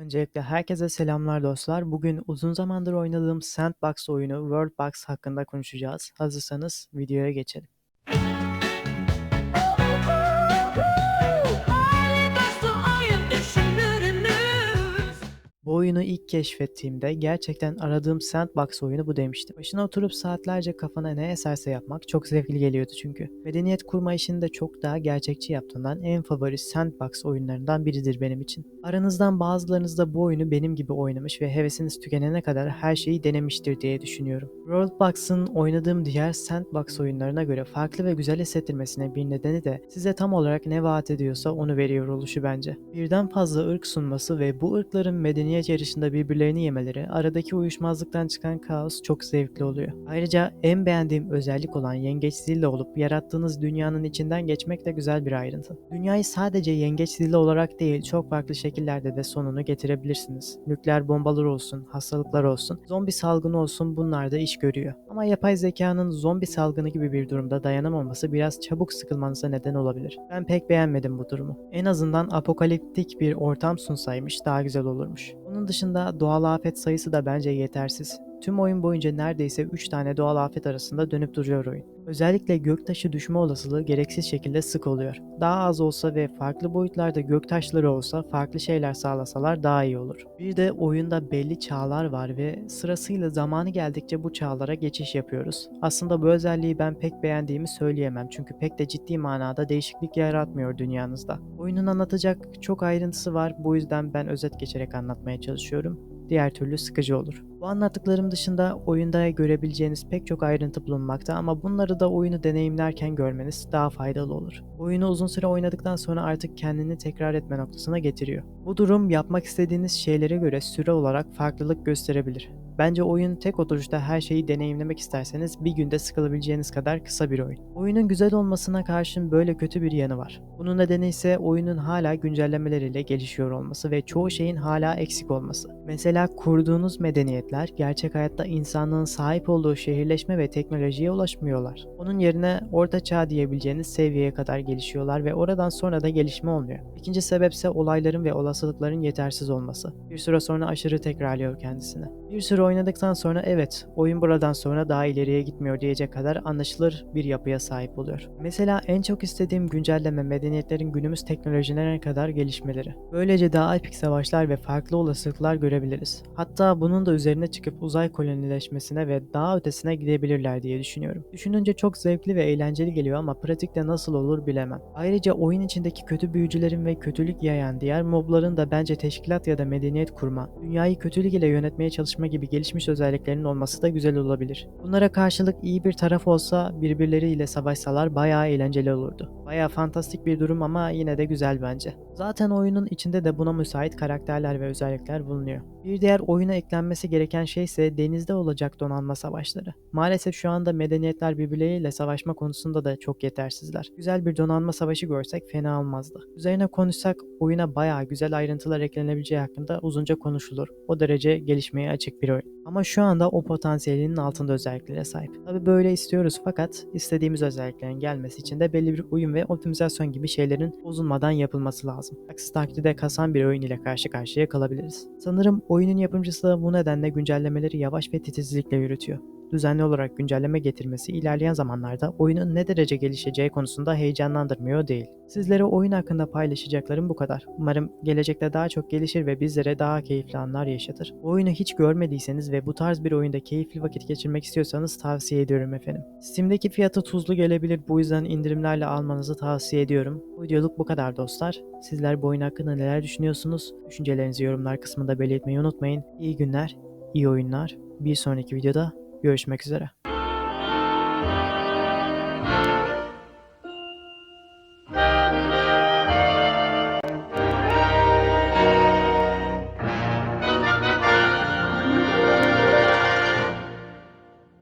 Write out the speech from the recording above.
Öncelikle herkese selamlar dostlar. Bugün uzun zamandır oynadığım Sandbox oyunu Worldbox hakkında konuşacağız. Hazırsanız videoya geçelim. Oyunu ilk keşfettiğimde gerçekten aradığım sandbox oyunu bu demiştim. Başına oturup saatlerce kafana ne eserse yapmak çok zevkli geliyordu çünkü. Medeniyet kurma işini de çok daha gerçekçi yaptığından en favori sandbox oyunlarından biridir benim için. Aranızdan bazılarınız da bu oyunu benim gibi oynamış ve hevesiniz tükenene kadar her şeyi denemiştir diye düşünüyorum. Worldbox'ın oynadığım diğer sandbox oyunlarına göre farklı ve güzel hissettirmesine bir nedeni de size tam olarak ne vaat ediyorsa onu veriyor oluşu bence. Birden fazla ırk sunması ve bu ırkların medeniyet yarışında birbirlerini yemeleri, aradaki uyuşmazlıktan çıkan kaos çok zevkli oluyor. Ayrıca en beğendiğim özellik olan yengeç zilla olup yarattığınız dünyanın içinden geçmek de güzel bir ayrıntı. Dünyayı sadece yengeç zilla olarak değil çok farklı şekillerde de sonunu getirebilirsiniz. Nükleer bombalar olsun, hastalıklar olsun, zombi salgını olsun bunlar da iş görüyor. Ama yapay zekanın zombi salgını gibi bir durumda dayanamaması biraz çabuk sıkılmanıza neden olabilir. Ben pek beğenmedim bu durumu. En azından apokaliptik bir ortam sunsaymış daha güzel olurmuş. Bunun dışında doğal afet sayısı da bence yetersiz. Tüm oyun boyunca neredeyse 3 tane doğal afet arasında dönüp duruyor oyun. Özellikle göktaşı düşme olasılığı gereksiz şekilde sık oluyor. Daha az olsa ve farklı boyutlarda göktaşları olsa farklı şeyler sağlasalar daha iyi olur. Bir de oyunda belli çağlar var ve sırasıyla zamanı geldikçe bu çağlara geçiş yapıyoruz. Aslında bu özelliği ben pek beğendiğimi söyleyemem çünkü pek de ciddi manada değişiklik yaratmıyor dünyanızda. Oyunun anlatacak çok ayrıntısı var bu yüzden ben özet geçerek anlatmaya çalışıyorum diğer türlü sıkıcı olur. Bu anlattıklarım dışında oyunda görebileceğiniz pek çok ayrıntı bulunmakta ama bunları da oyunu deneyimlerken görmeniz daha faydalı olur. Oyunu uzun süre oynadıktan sonra artık kendini tekrar etme noktasına getiriyor. Bu durum yapmak istediğiniz şeylere göre süre olarak farklılık gösterebilir. Bence oyun tek oturuşta her şeyi deneyimlemek isterseniz bir günde sıkılabileceğiniz kadar kısa bir oyun. Oyunun güzel olmasına karşın böyle kötü bir yanı var. Bunun nedeni ise oyunun hala güncellemeleriyle gelişiyor olması ve çoğu şeyin hala eksik olması. Mesela kurduğunuz medeniyetler gerçek hayatta insanlığın sahip olduğu şehirleşme ve teknolojiye ulaşmıyorlar. Onun yerine orta çağ diyebileceğiniz seviyeye kadar gelişiyorlar ve oradan sonra da gelişme olmuyor. İkinci sebepse olayların ve olasılıkların yetersiz olması. Bir süre sonra aşırı tekrarlıyor kendisini. Bir süre oynadıktan sonra evet oyun buradan sonra daha ileriye gitmiyor diyecek kadar anlaşılır bir yapıya sahip oluyor. Mesela en çok istediğim güncelleme medeniyetlerin günümüz teknolojilerine kadar gelişmeleri. Böylece daha epik savaşlar ve farklı olasılıklar görebiliriz. Hatta bunun da üzerine çıkıp uzay kolonileşmesine ve daha ötesine gidebilirler diye düşünüyorum. Düşününce çok zevkli ve eğlenceli geliyor ama pratikte nasıl olur bilemem. Ayrıca oyun içindeki kötü büyücülerin ve kötülük yayan diğer mobların da bence teşkilat ya da medeniyet kurma, dünyayı kötülük ile yönetmeye çalışma gibi gelişmiş özelliklerinin olması da güzel olabilir. Bunlara karşılık iyi bir taraf olsa birbirleriyle savaşsalar bayağı eğlenceli olurdu. Bayağı fantastik bir durum ama yine de güzel bence. Zaten oyunun içinde de buna müsait karakterler ve özellikler bulunuyor. Bir diğer oyuna eklenmesi gereken şey ise denizde olacak donanma savaşları. Maalesef şu anda medeniyetler birbirleriyle savaşma konusunda da çok yetersizler. Güzel bir donanma savaşı görsek fena olmazdı. Üzerine konuşsak oyuna bayağı güzel ayrıntılar eklenebileceği hakkında uzunca konuşulur. O derece gelişmeye açık bir oyun. Ama şu anda o potansiyelinin altında özelliklere sahip. Tabi böyle istiyoruz fakat istediğimiz özelliklerin gelmesi için de belli bir uyum ve optimizasyon gibi şeylerin bozulmadan yapılması lazım. Aksi takdirde kasan bir oyun ile karşı karşıya kalabiliriz. Sanırım oyunun yapımcısı da bu nedenle güncellemeleri yavaş ve titizlikle yürütüyor düzenli olarak güncelleme getirmesi ilerleyen zamanlarda oyunun ne derece gelişeceği konusunda heyecanlandırmıyor değil. Sizlere oyun hakkında paylaşacaklarım bu kadar. Umarım gelecekte daha çok gelişir ve bizlere daha keyifli anlar yaşatır. Bu oyunu hiç görmediyseniz ve bu tarz bir oyunda keyifli vakit geçirmek istiyorsanız tavsiye ediyorum efendim. Steam'deki fiyatı tuzlu gelebilir bu yüzden indirimlerle almanızı tavsiye ediyorum. Bu videoluk bu kadar dostlar. Sizler bu oyun hakkında neler düşünüyorsunuz? Düşüncelerinizi yorumlar kısmında belirtmeyi unutmayın. İyi günler, iyi oyunlar. Bir sonraki videoda Görüşmek üzere.